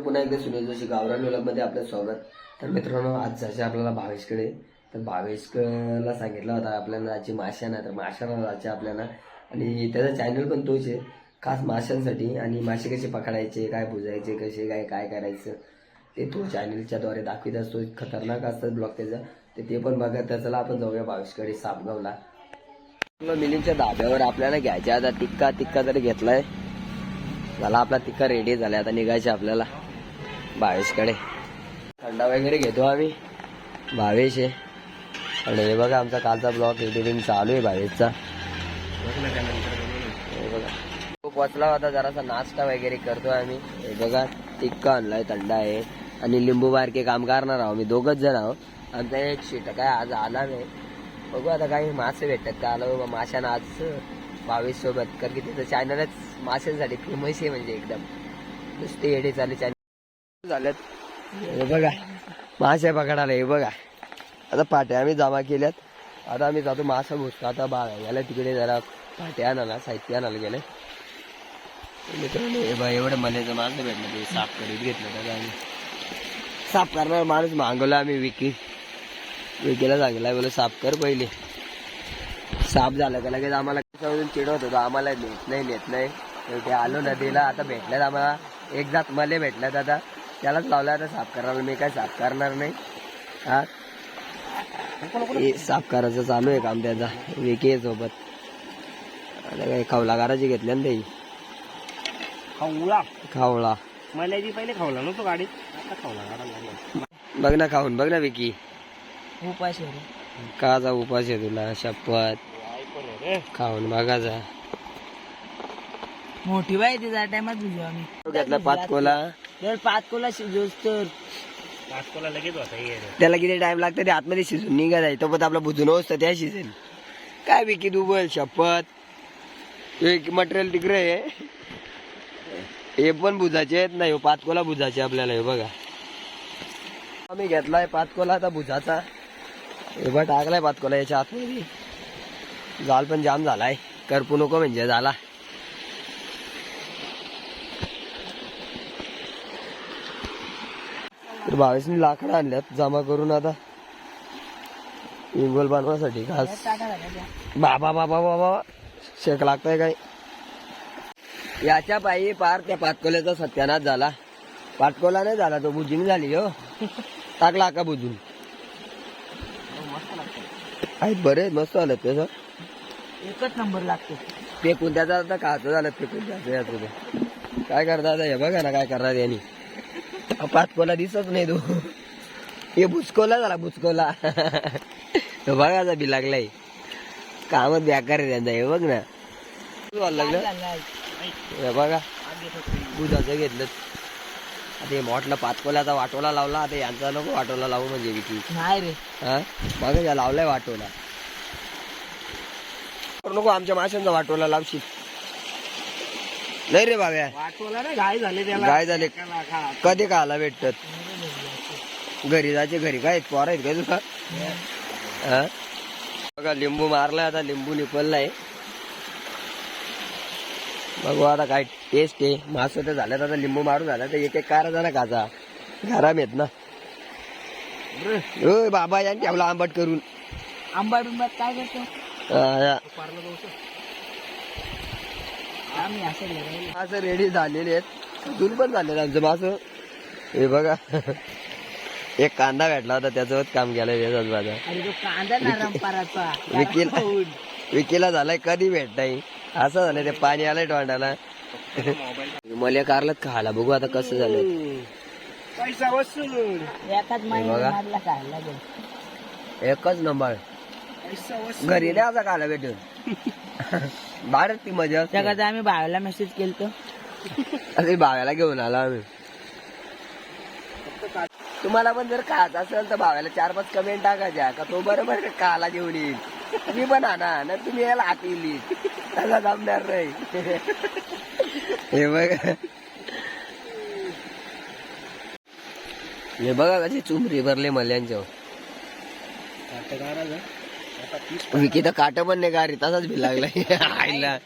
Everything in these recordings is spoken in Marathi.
पुन्हा एकदा सुनील जोशी गावरानमध्ये आपलं स्वागत. तर मित्रांनो आज जसे आपल्याला भावेशकडे तर भावेशला सांगितलं होता आपल्याला आजची माश्या ना तर माशाला जायचे आपल्याला. आणि त्याचा चॅनल पण तोच आहे खास माशांसाठी आणि मासे कसे पकडायचे काय बुजायचे कसे काय काय करायचं ते तो चॅनलच्याद्वारे दाखवित असतो. खतरनाक असतात ब्लॉग त्याचा. तर ते पण बघा. तर चला आपण जाऊया भावेशकडे सापगावला मिलिंगच्या धाब्यावर आपल्याला घ्यायच्या. आता टिक्का टिक्का तरी घेतलाय. झाला आपला टिक्का रेडी झाला आता निघायचे आपल्याला. भावेशकडे थंडा वगैरे घेतो आम्ही. भावेश आहे आणि हे बघा आमचा कालचा ब्लॉग एडिटिंग चालू आहे भावेशचा हे बघा. तो पोचला होता जरासा नाश्ता वगैरे करतो आम्ही. हे बघा टिक्का आणलाय थंडा आहे. आणि लिंबू बारके काम करणार आहोत मी दोघच जण आहोत. आमचा एक शीट काय आज आला नाही. बघू आता काही मासे भेटतात का? आलो माशानं आज बावीस सोबत कारण की तिथं चॅनलच माशांसाठी फेमस आहे म्हणजे एकदम. नुसते येडे चालू चॅनल झाल्यात. हे बघा मासे पकडायला हे बघा. आता पाट्या आम्ही जमा केल्यात. आता आम्ही जातो मासा भुसका आता बा तिकडे जरा पाट्या आणायला साहित्य आणायला गेले. मित्रांनो हे बघा एवढं मल्याचं माणसं भेटलं ते साफ करीत घेतलं त्याला आम्ही. साफ करणार माणूस मागवला आम्ही विकी. विकीला सांगितलं बोला साफ कर पहिले. साफ झालं का लगेच आम्हाला चिडवत होतो. आम्हाला नेत नाही नेत नाही. ते आलो नदीला आता भेटल्यात आम्हाला. एक जात मले भेटल्यात आता. त्यालाच लावला आता साफ करायला मी काय साफ करणार नाही? हा? हे साफ करायचं चालू आहे काम त्याचा. विकी सोबत आता काय खवलागाराची घेतल्या ना त्याची. खाऊला? खावला. मला पहिले खावला नव्हतो गाडीत. आता खावला गाडा बघ ना खाऊन बघ ना विकी. उपाशी काचा उपास आहे तुला शपथ. खाऊन बघाचा मोठी बाई तिचा टायमात बुजू आम्ही. घेतला पाच तर पाच कोला शिजोस तर. पाच कोला लगेच होता त्याला किती टाइम लागतं? ते आतमध्ये शिजून निघायला आहे. तो पण आपला बुजून असतं त्या शिजेल. काय विकी तू बोल शपथ? एक मटेरियल तिकडे आहे. हे पण बुजाचे आहेत नाही पाच कोला बुजाचे आपल्याला हे बघा. आम्ही घेतलाय पाच कोला आता बुजाचा. हे बघ टाकलाय पाच कोला याच्या आतमध्ये. जाल पण जाम झालाय. करपू नको म्हणजे झाला. तर बावीसनी लाकडं आणल्यात जमा करून आता इंगोल बनवासाठी खास. बाबा बाबा बाबा शेक लागतंय काय? याच्या पायी पार त्या पातकोल्याचा सत्यानाश झाला. पाटकोला नाही झाला तो बुजून झाली हो. टाकला का बुजून आहेत बरे मस्त आलं त्याचं एकच नंबर लागतो. फेकून त्याचा आता खायचं झालं फेकून त्याचं याचं ते. काय करता आता हे बघा ना काय करणार यांनी. पाचकोला दिसत नाही तो. हे बुचकोला झाला बुचकोला. तो बघा बी लागलाय. कामच बेकार आहे त्यांचा हे बघ ना. लागलं बघा. दुधाचं घेतलं. आता हे मोठला पाचकोल्याचा वाटोला लावला आता यांचा नको वाटोला लावू म्हणजे विकी नाही रे. हा? बघा लावलाय वाटोला. नको आमच्या माशांचा वाटोला लावशील. नाही रे वाटोला रे गाय झाले त्याला. काय झाले. त्याला खा. कधी खायला भेटतात? घरी जायचे घरी काय? पोर आहेत काय तुला? हा? बघा लिंबू मारलाय आता लिंबू निपललाय. बघू आता काय टेस्ट आहे. मास तर झाल्यात आता लिंबू मारून झाला तर एक एक कार ना काचा. गरम येत ना. ओय बाबा यांनी ठेवला आंबट करून. आंबा बिंबा काय करतो. असं रेडी झालेले आहेत. दूर पण झाले आमचं मास हे बघा. एक कांदा भेटला होता त्याचं काम केलं त्याचाच माझा अरे तो कांदा ना रंपाराचा. विकीला विकीला झालाय कधी भेटताय? असं झालंय ते पाणी आलंय तोंडाला. मला कारलात खायला. बघू आता कसं झालं पैसा वसूल. एकाच नंबर. घरी नाही असा खायला भेटून. भारत ती मजा असते. त्याकरता आम्ही भावाला मेसेज केलतो. अरे भाव्याला घेऊन आलो आम्ही. तुम्हाला पण जर खायचं असेल तर भाव्याला चार पाच कमेंट टाकायच्या का तो बरोबर खायला घेऊन येईल? तुम्ही पण आणा ना तुम्ही याला हात येईल. त्याला जमणार नाही. हे बघा. हे बघा कसे चुमरी भरले मल्यांच्या विकी तर काट पण नाही गाडी तसाच भी लागलाय आईला.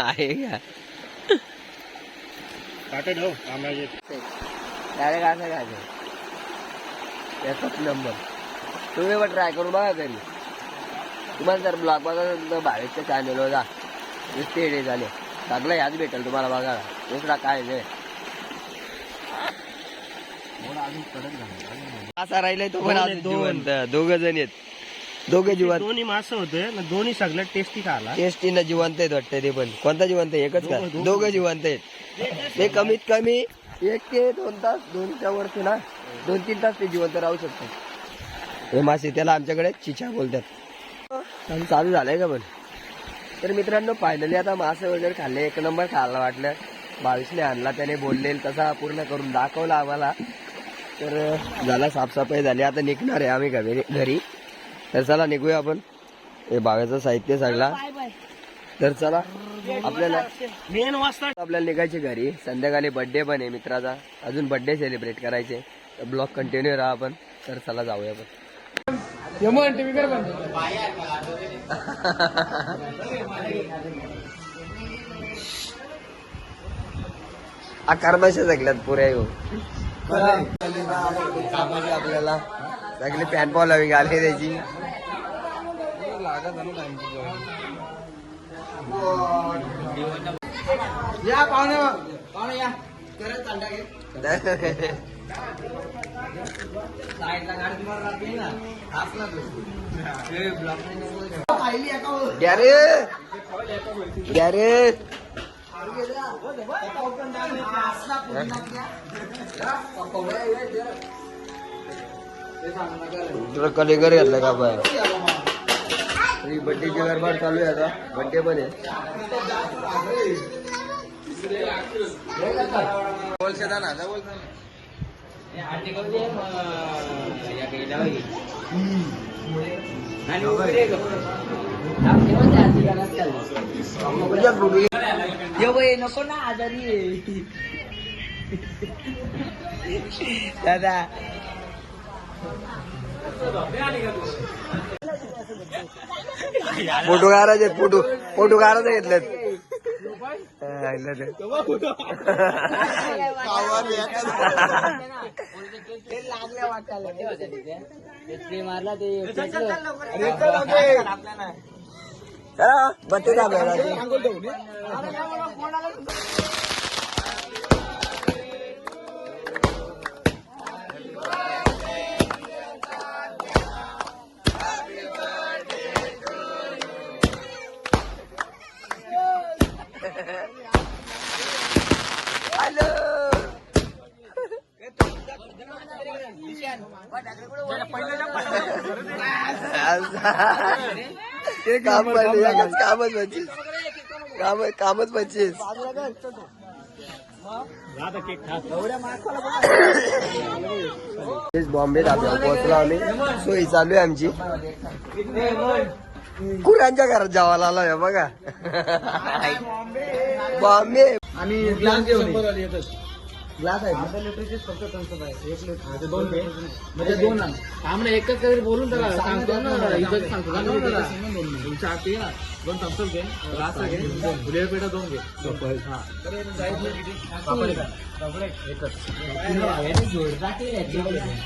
आहे का? काटे ठेव डायरेक्ट असं खायचं एकच नंबर. तुम्ही पण ट्राय करून बघा घरी. तुम्हाला जर ब्लॉग बघायचं तर बाहेरच्या चॅनलवर जा. नुसते झाले. सगळं याच भेटेल तुम्हाला बघायला. दुसरा काय नाही. असा राहिलाय तो पण अजून जिवंत. दोघ जण आहेत. दोघे जिवंत. दोन्ही मासे होते ना दोन्ही सगळ्यात टेस्टी खाला. टेस्टीनं जिवंत आहेत वाटतं ते पण. कोणता जिवंत आहे? एकच का? दोघं- जिवंत आहेत. ते कमीत कमी एक ते दोन तास दोनच्या वरती ना दोन तीन तास ते जिवंत राहू शकतात. हे मासे त्याला आमच्याकडे चिचा बोलतात. चालू झालंय का पण? तर मित्रांनो फायनली आता मासे वगैरे खाल्ले. एक नंबर खायला वाटलं. बावीसने आणला त्याने बोलले तसा पूर्ण करून दाखवला आम्हाला. तर झाला साफसफाई झाली. आता निघणार आहे आम्ही घरी घरी. तर चला निघूया आपण. हे बागाचं साहित्य सगळा तर चला आपल्याला मेन वाजता आपल्याला निघायचे घरी. संध्याकाळी बर्थडे पण आहे मित्राचा. अजून बर्थडे सेलिब्रेट करायचे. तर ब्लॉग कंटिन्यू राहा आपण. तर चला जाऊया आपण. आकार माशा सगळ्यात पुऱ्या येऊ. आपल्याला सगळे पॅन पॉल हवी घाले त्याची. या पाहुणे पाहुणे या. ग्यारे. तुला कलेगर घेतलं का बाय बड्डेची गरबाड चालू आहे आता. बड्डे पण आहे. बोलशे ना. बोलता नको ना आजारी दादा फोटो काढायचे फोटो फोटो काढायचे घेतलेत. हा, मारला ते. बत्ती बड्डे ते काम एकच कामच काम कामच बॉम्बे आपल्याला पोहोचलो आम्ही. सोयी चालू आहे आमची. कुऱ्यांच्या घरात जावाला आलोय बघा. बॉम्बे. आणि ग्लास घेऊन ग्लास आहे फक्त थम्सअप आहे. एक लिटर. दोन घे म्हणजे दोन आण आम्हाला एकच काहीतरी बोलून त्याला सांगतो ना इथं सांगतो. ना तुमच्या हाती ना. दोन थम्सअप घे. ग्लास घे. फुले पेटा दोन. घे. हा.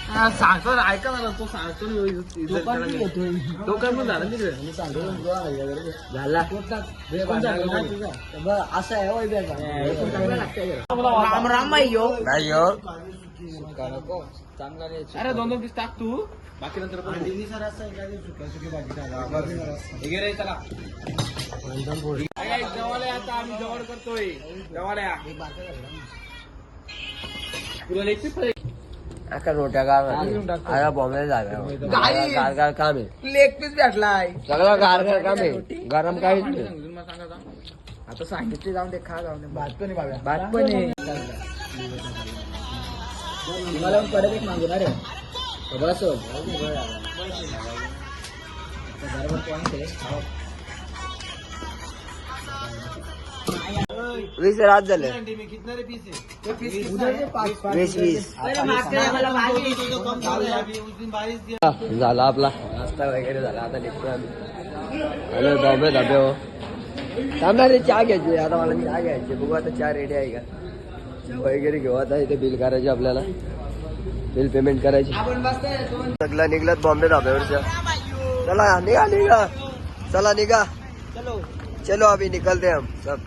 हा, सांगतो ना, ऐका ना तो सांगतो ना. तो काय पण झाला तिकडे. मी सांगतो झाला. असं आहे राम राम भाई यो। नाही अरे दोन दोन पीस टाक तू. बाकी नंतर जवळ आता आम्ही जवळ करतोय. जवळ या तुला लेग पीस अख्खा रोट्या गाव बॉम्बे झाला गार गार काम आहे. लेग पीस भेटलाय. सगळं गार गार काम आहे. गरम काहीच नाही. आता सांगितले जाऊन ते खा जाऊन भात पण आहे भात पण आहे मला परत एक मागवणार आहे. बस बरोबर पॉईंट आहे वीस रात झाले. वीस वीस. झाला आपला. नाश्ता वगैरे झाला. आता निघतो आम्ही. हॅलो बॉम्बे धाबे हो. थांबणार रे चहा घ्यायची. आता मला चहा घ्यायची. बघू आता चहा रेडी आहे का? वगैरे घेऊ आता इथे बिल करायचे आपल्याला. बिल पेमेंट करायचे. सगळा निघलात बॉम्बे धाब्यावरच्या. चला निघा निघा. चला निघा. चलो. चलो अभी निकलते हम सब.